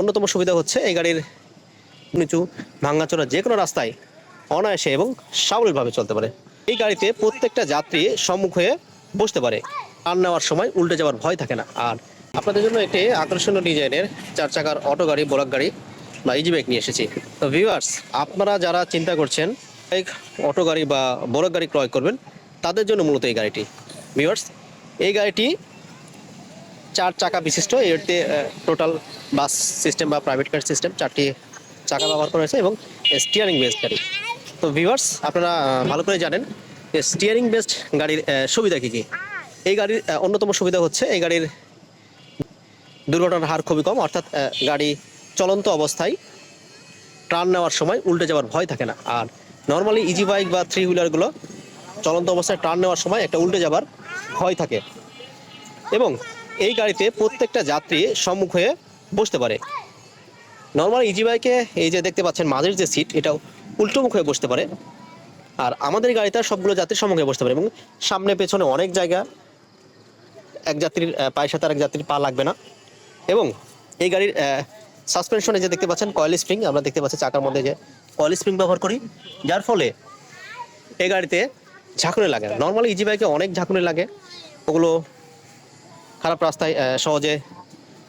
অন্যতম সুবিধা হচ্ছে এই গাড়ির নিচু ভাঙ্গাচোরা যে কোনো রাস্তায় অনায়াসে এবং সাবলীলভাবে চলতে পারে। এই গাড়িতে প্রত্যেকটা যাত্রী সম্মুখ হয়ে বসতে পারে। আর নেওয়ার সময় উল্টে যাওয়ার ভয় থাকে না। আর আপনাদের জন্য একটি আকর্ষণীয় ডিজাইনের চার চাকার অটো গাড়ি, বোরাক গাড়ি বা ইজি বাইক নিয়ে এসেছি। তো ভিউয়ার্স আপনারা যারা চিন্তা করছেন বাইক অটো গাড়ি বা বোরাক গাড়ি ক্রয় করবেন, তাদের জন্য মূলত এই গাড়িটি। ভিউয়ার্স এই গাড়িটি চার চাকা বিশিষ্ট। এতে টোটাল বাস সিস্টেম বা প্রাইভেট কার সিস্টেম চারটি চাকা ব্যবহার করা হয়েছে এবং স্টিয়ারিং বেসড গাড়ি। তো ভিভার্স আপনারা ভালো করে জানেন যে স্টিয়ারিং বেসড গাড়ির সুবিধা কী কী? এই গাড়ির অন্যতম সুবিধা হচ্ছে এই গাড়ির দুর্ঘটনার হার খুবই কম, অর্থাৎ গাড়ি চলন্ত অবস্থায় টার্ন নেওয়ার সময় উল্টে যাওয়ার ভয় থাকে না। আর নর্মালি ইজি বাইক বা থ্রি হুইলারগুলো চলন্ত অবস্থায় টার্ন নেওয়ার সময় একটা উল্টে যাবার ভয় থাকে। এবং এই গাড়িতে প্রত্যেকটা যাত্রী সম্মুখ হয়ে বসতে পারে। নর্মাল ইজি বাইকে এই যে দেখতে পাচ্ছেন মাঝের যে সিট এটাও উল্টোমুখ হয়ে বসতে পারে। আর আমাদের গাড়িতে সবগুলো যাত্রীর সম্মুখে বসতে পারে এবং সামনে, পেছনে অনেক জায়গা এক যাত্রীর পায়ের সাথে আরেক যাত্রীর পা লাগবে না। এবং এই গাড়ির সাসপেনশনে যে দেখতে পাচ্ছেন কয়েল স্প্রিং আমরা দেখতে পাচ্ছি চাকার মধ্যে যে কয়েল স্প্রিং ব্যবহার করি। যার ফলে এই গাড়িতে ঝাঁকুনি লাগে। নর্মালি ইজি বাইকে অনেক ঝাঁকুনি লাগে। ওগুলো খারাপ রাস্তায় সহজে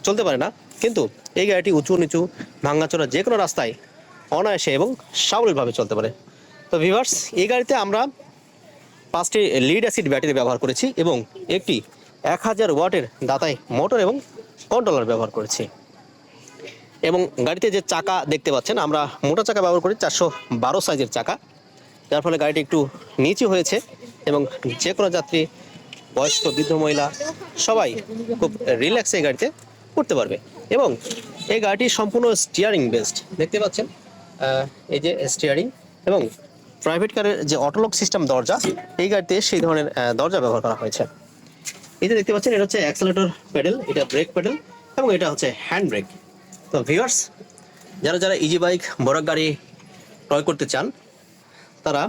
চলতে পারে না। কিন্তু এই গাড়িটি উঁচু, নিচু ভাঙ্গাচোরা যে কোনো রাস্তায় অনায়াসে এবং সাবলীলভাবে চলতে পারে। তো ভিভার্স এই গাড়িতে আমরা পাঁচটি লিড অ্যাসিড ব্যাটারি ব্যবহার করেছি এবং একটি এক হাজার ওয়াটের দাতায় মোটর এবং কন্ট্রোলার ব্যবহার করেছি। এবং গাড়িতে যে চাকা দেখতে পাচ্ছেন, আমরা মোটা চাকা ব্যবহার করি চারশো বারো সাইজের চাকা। যার ফলে গাড়িটি একটু নিচু হয়েছে এবং যে কোনো যাত্রী বয়স্ক, বৃদ্ধ মহিলা সবাই খুব রিল্যাক্সে এই গাড়িতে করতে পারবে। এবং এই গাড়িটি সম্পূর্ণ স্টিয়ারিং বেসড দেখতে পাচ্ছেন? এই যে স্টিয়ারিং এবং প্রাইভেট কারের যে অটোলক সিস্টেম দরজা, এই গাড়িতে সেই ধরনের দরজা ব্যবহার করা হয়েছে। এই যে দেখতে পাচ্ছেন, এটা হচ্ছে অ্যাক্সেলেটর প্যাডেল এটা ব্রেক প্যাডেল এবং এটা হচ্ছে হ্যান্ড ব্রেক তো ভিউয়ার্স যারা যারা ইজি বাইক বড় গাড়ি ক্রয় করতে চান, তারা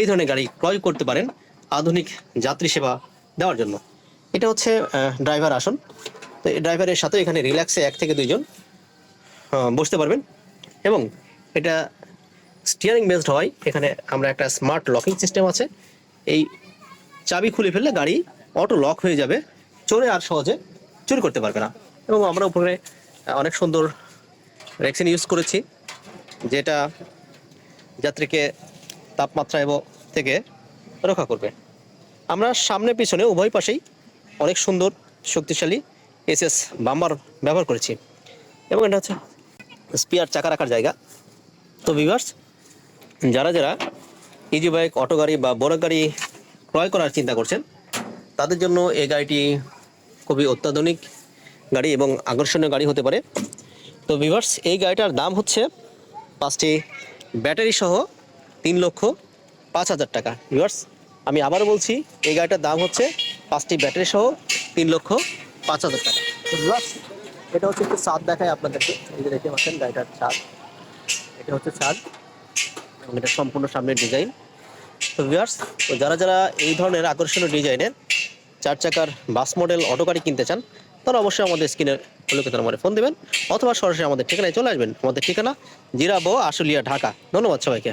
এই ধরনের গাড়ি ক্রয় করতে পারেন। আধুনিক যাত্রী সেবা দেওয়ার জন্য। এটা হচ্ছে ড্রাইভার আসন। তো এই ড্রাইভারের সাথে এখানে রিল্যাক্সে এক থেকে দুইজন বসতে পারবেন। এবং এটা স্টিয়ারিং বেসড হয়। এখানে আমরা একটা স্মার্ট লকিং সিস্টেম আছে। এই চাবি খুলে ফেললে গাড়ি অটো লক হয়ে যাবে। চোরে আর সহজে চুরি করতে পারবে না। এবং আমরা উপরে অনেক সুন্দর রেক্সিন ইউজ করেছি, যেটা যাত্রীকে তাপমাত্রা এবং থেকে রক্ষা করবে। আমরা সামনে পিছনে, উভয় পাশেই অনেক সুন্দর, শক্তিশালী এসএস বাম্বার ব্যবহার করেছি। এবং এটা হচ্ছে স্পিয়ার চাকা রাখার জায়গা। তো ভিভার্স যারা যারা ইজি বাইক অটো গাড়ি বা বড় গাড়ি ক্রয় করার চিন্তা করছেন, তাদের জন্য এই গাড়িটি খুবই অত্যাধুনিক গাড়ি এবং আকর্ষণীয় গাড়ি হতে পারে। তো ভিভার্স এই গাড়িটার দাম হচ্ছে পাঁচটি ব্যাটারি সহ তিন লক্ষ পাঁচ হাজার টাকা। ভিভার্স আমি আবার বলছি এই গাড়িটার দাম হচ্ছে পাঁচটি ব্যাটারি সহ তিন লক্ষ পাঁচ হাজার টাকা। এটা হচ্ছে একটু ছাদ দেখায় আপনাদেরকে। এই যে দেখতে পাচ্ছেন গাড়িটার ছাদ এটা হচ্ছে ছাদ এবং এটা সম্পূর্ণ সামনের ডিজাইন। তো ভিউয়ার্স তো যারা যারা এই ধরনের আকর্ষণীয় ডিজাইনের চার চাকার বাস মডেল অটো গাড়ি কিনতে চান তারা অবশ্যই আমাদের স্ক্রিনে উল্লেখিত নম্বরে ফোন দেবেন অথবা সরাসরি আমাদের ঠিকানায় চলে আসবেন। আমাদের ঠিকানা জিরাবো আশুলিয়া ঢাকা। ধন্যবাদ সবাইকে।